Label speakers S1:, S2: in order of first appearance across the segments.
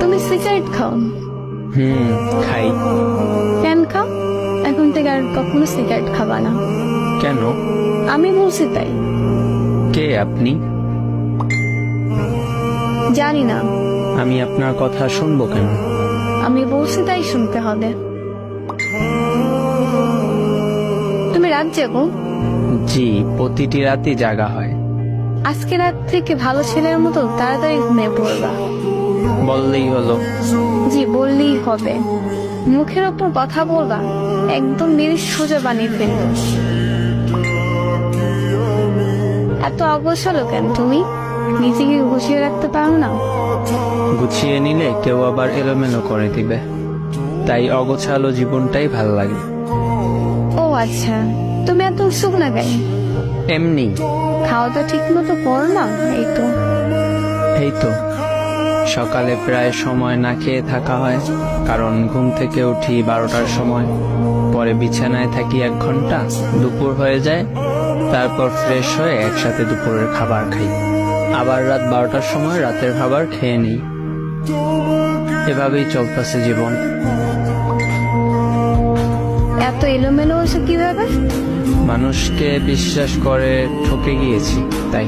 S1: তুমি সিগারেট খাও।
S2: হুম খাই।
S1: কেন খাও? এখন থেকে আর কখনো সিগারেট খাবা না।
S2: কেন?
S1: আমি বলছি তাই।
S2: কে আপনি?
S1: জানি না।
S2: আমি আপনার কথা শুনব কেন?
S1: আমি বলছি তাই শুনতে হবে। তুমি রাত জাগো।
S2: জি প্রতিটি রাতই জাগা হয়।
S1: আজকে রাত থেকে ভালো ছেলের মতো তাড়াতাড়ি ঘুমিয়ে পড়বা।
S2: বললেই হলো।
S1: জি বললেই হবে। মুখের ওপর কথা বলবা একদম মেরে সোজা বানিয়ে ফেলব। এত অগোছালো কেন তুমি? নিজেকে গুছিয়ে রাখতে পারো না?
S2: গুছিয়ে নিলে কেউ আবার এলোমেলো করে দিবে। তাই অগোছালো জীবনটাই ভালো লাগে।
S1: ও আচ্ছা। তুমি এত উৎসুক না কেন?
S2: এমনি।
S1: খাওয়া দাওয়া ঠিক মতো করো না এই তো।
S2: এই তো। সকালে প্রায় সময় না খেয়ে থাকা হয় কারণ ঘুম থেকে উঠি বারোটার সময়। পরে বিছানায় থাকি এক ঘণ্টা দুপুর হয়ে যায় তারপর ফ্রেশ হয়ে একসাথে দুপুরের খাবার খাই। আবার রাত বারোটার সময় রাতের খাবার খেয়ে নিই। এভাবেই চলতেছে জীবন।
S1: এত এলোমেলো হয়েছে কীভাবে?
S2: মানুষকে বিশ্বাস করে ঠকে গিয়েছি তাই।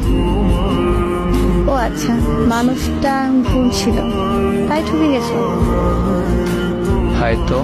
S1: ও আচ্ছা মানুষটা ভুল ছিল তাই ঠকে গেছো?
S2: হয়তো।